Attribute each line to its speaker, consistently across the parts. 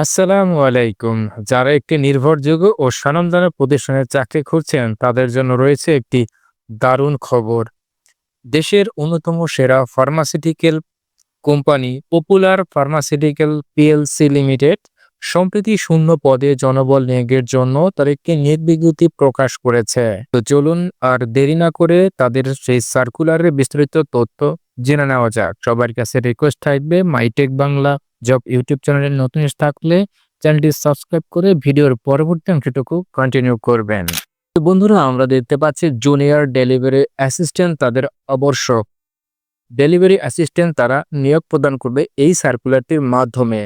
Speaker 1: আসসালামু আলাইকুম। যারা একটি নির্ভরযোগ্য ও স্বনামধন্য প্রতিষ্ঠানে চাকরি খুঁজছেন, তাদের জন্য রয়েছে একটি দারুণ খবর। দেশের অন্যতম সেরা pharmaceutical company Popular pharmaceutical PLC limited সম্প্রতি শূন্য পদে জনবল নিয়োগের জন্য তার একটি নিয়োগ বিজ্ঞপ্তি প্রকাশ করেছে। তো চলুন আর দেরি না করে তাদের সেই সার্কুলারের বিস্তারিত তথ্য জেনে নেওয়া যাক। সবার কাছে রিকোয়েস্ট থাকবে মাইটেক বাংলা জব ইউটিউব চ্যানেলে নতুন থাকলে চ্যানেলটি সাবস্ক্রাইব করে ভিডিওর পরবর্তী অংশটুকু কন্টিনিউ করবেন। বন্ধুরা, আমরা দেখতে পাচ্ছি জুনিয়র ডেলিভারি অ্যাসিস্ট্যান্ট তাদের আবশ্যক। ডেলিভারি অ্যাসিস্ট্যান্ট তারা নিয়োগ প্রদান করবে এই সার্কুলারটির মাধ্যমে।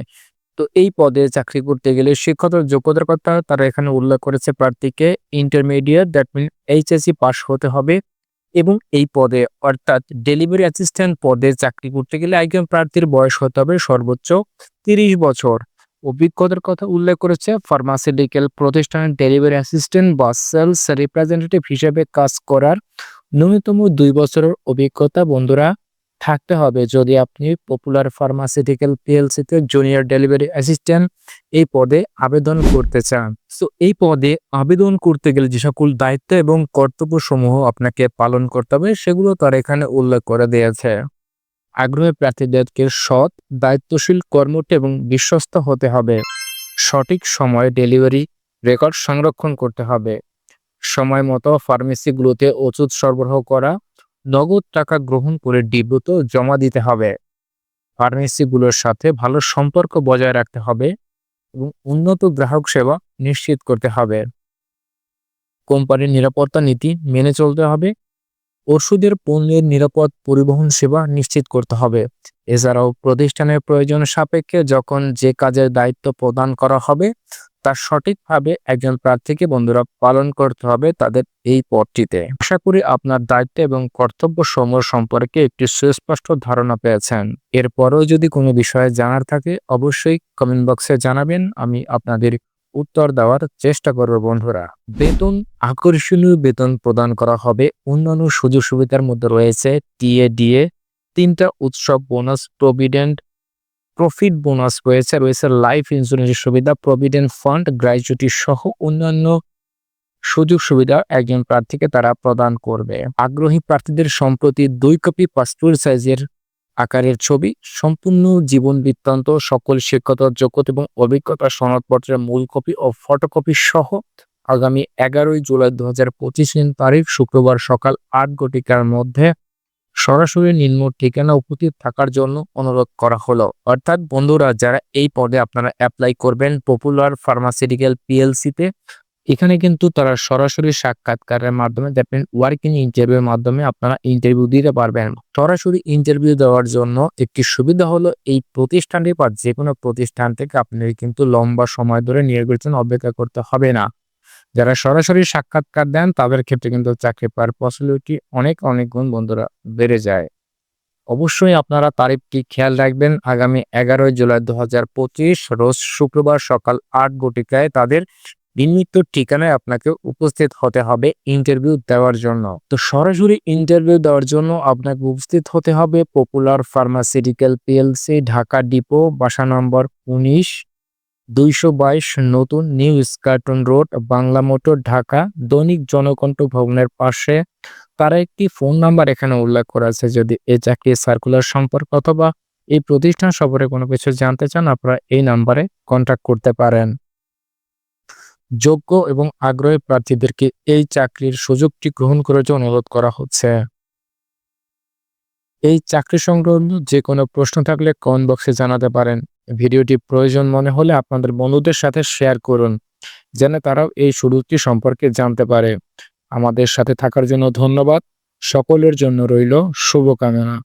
Speaker 1: তো এই পদে চাকরি করতে গেলে শিক্ষকের যোগ্যতার কথা তারা এখানে উল্লেখ করেছে প্রার্থীকে intermediate that mean HSC pass হতে হবে। এবং এই পদে, অর্থাৎ ডেলিভারি অ্যাসিস্ট্যান্ট পদে চাকরি করতে গেলে একজন প্রার্থীর বয়স হতে হবে সর্বোচ্চ তিরিশ বছর। অভিজ্ঞতার কথা উল্লেখ করেছে ফার্মাসিউটিক্যাল প্রতিষ্ঠানের ডেলিভারি অ্যাসিস্ট্যান্ট বা সেলস রিপ্রেজেন্টেটিভ হিসেবে কাজ করার ন্যূনতম দুই বছরের অভিজ্ঞতা। বন্ধুরা থাকতে হবে। যদি আপনি পপুলার ফার্মাসিউটিক্যাল পিএলসিতে জুনিয়র ডেলিভারি অ্যাসিস্ট্যান্ট এই পদে আবেদন করতে চান। সো এই পদে আবেদন করতে গেলে যে সকল দায়িত্ব এবং কর্তব্য সমূহ আপনাকে পালন করতে হবে, সেগুলো তার এখানে উল্লেখ করে দিয়েছে আগ্রহী প্রার্থীদেরকে সৎ, দায়িত্বশীল, কর্মঠ এবং বিশ্বস্ত হতে হবে। সঠিক সময়ে ডেলিভারি রেকর্ড সংরক্ষণ করতে হবে। সময় মতো ফার্মেসিগুলোতে ওষুধ সরবরাহ করা নগদ টাকা গ্রহণ করে ডিব্রুত জমা দিতে হবে। ফার্মেসিগুলোর সাথে ভালো সম্পর্ক বজায় রাখতে হবে এবং উন্নত গ্রাহক সেবা নিশ্চিত করতে হবে। কোম্পানির নিরাপত্তা নীতি মেনে চলতে হবে। ওষুধের পণ্যের নিরাপদ পরিবহন সেবা নিশ্চিত করতে হবে। এছাড়াও প্রতিষ্ঠানের প্রয়োজন সাপেক্ষে যখন যে কাজের দায়িত্ব প্রদান করা হবে তা সঠিকভাবে একজন প্রার্থীকে বন্ধুরা পালন করতে হবে তাদের এই পদটিতে। আশা করি আপনার দায়িত্ব এবং কর্তব্য সমূহ সম্পর্কে একটি সুস্পষ্ট ধারণা পেয়েছেন। এরপরও যদি কোনো বিষয়ে জানার থাকে, অবশ্যই কমেন্ট বক্সে জানাবেন। আমি আপনাদের উত্তর দেওয়ার চেষ্টা করব, বন্ধুরা। বেতন, আকর্ষণীয় বেতন প্রদান করা হবে। অন্যান্য সুযোগ সুবিধার মধ্যে রয়েছে টিএ ডিএ তিনটা উৎসব, বোনাস, প্রভিডেন্ট প্রফিট বোনাস রয়েছে রয়েছে লাইফ ইন্স্যুরেন্সের সুবিধা প্রভিডেন্ট ফান্ড গ্র্যাচুইটি সহ অন্যান্য সুযোগ সুবিধা একজন প্রার্থীকে তারা প্রদান করবে। আগ্রহী প্রার্থীদের সম্প্রতি দুই কপি পাসপোর্ট সাইজের আকারের ছবি, সম্পূর্ণ জীবন বৃত্তান্ত, সকল শিক্ষত যোগ্যতা এবং অভিজ্ঞতা সনদপত্রের মূল কপি ও ফটোকপি সহ আগামী এগারোই জুলাই দু হাজার পঁচিশ তারিখ, শুক্রবার সকাল আট ঘটিকার মধ্যে সরাসরি নিম্ন ঠিকানা উপস্থিত থাকার জন্য অনুরোধ করা হলো। অর্থাৎ বন্ধুরা, যারা এই পদে আপনারা অ্যাপ্লাই করবেন পপুলার ফার্মাসিউটিক্যাল পিএলসিতে এখানে কিন্তু তারা সরাসরি সাক্ষাৎকারের মাধ্যমে দেখবেন ওয়ার্কিং ইন্টারভিউর মাধ্যমে আপনারা ইন্টারভিউ দিতে পারবেন। সরাসরি ইন্টারভিউ দেওয়ার জন্য একটি সুবিধা হলো, এই প্রতিষ্ঠানটি বা যে কোনো প্রতিষ্ঠান থেকে আপনি কিন্তু লম্বা সময় ধরে নিয়োগের জন্য অপেক্ষা করতে হবে না। যারা সরাসরি সাক্ষাৎকার দেন, তাদের ক্ষেত্রে কিন্তু চাকরি পাওয়ার পসিবিলিটি অনেক অনেক গুণ বন্ধুরা বেড়ে যায়। অবশ্যই আপনারা তারিখটি খেয়াল রাখবেন। আগামী এগারোই জুলাই দু হাজার পঁচিশ, রোজ শুক্রবার সকাল আট ঘটিকায় তাদের নির্মিত ঠিকানায় আপনাকে উপস্থিত হতে হবে ইন্টারভিউ দেওয়ার জন্য। তো সরাসরি ইন্টারভিউ দেওয়ার জন্য আপনাকে উপস্থিত হতে হবে Popular pharmaceutical PLC Dhaka depot বাসা নম্বর উনিশ। দুইশো বাইশ নতুন new Eskaton road, Bangla motor Dhaka, Dainik Janakantha ভবনের পাশে। তারা একটি ফোন নাম্বার এখানে উল্লেখ করা আছে, যদি এই চাকরির সার্কুলার সম্পর্ক অথবা এই প্রতিষ্ঠান সম্পর্কে কোনো কিছু জানতে চান, আপনারা এই নাম্বারে কন্ট্যাক্ট করতে পারেন। যোগ্য এবং আগ্রহী প্রার্থীদেরকে এই চাকরির সুযোগটি গ্রহণ করার জন্য অনুরোধ করা হচ্ছে। এই চাকরি সংক্রান্ত যে কোনো প্রশ্ন থাকলে কমেন্ট বক্সে জানাতে পারেন। ভিডিওটি প্রয়োজন মনে হলে আপনাদের বন্ধুদের সাথে শেয়ার করুন, যেন তারাও এই সুযোগটি সম্পর্কে জানতে পারে। আমাদের সাথে থাকার জন্য ধন্যবাদ। সকলের জন্য রইল শুভকামনা।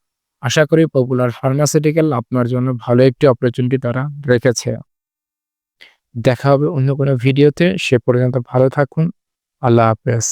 Speaker 1: আশা করি পপুলার ফার্মাসিউটিক্যাল আপনার জন্য ভালো একটি অপরচুনিটি তারা রেখেছে। দেখা হবে অন্য কোনো ভিডিওতে। সে পর্যন্ত ভালো থাকুন। আল্লাহ হাফেজ।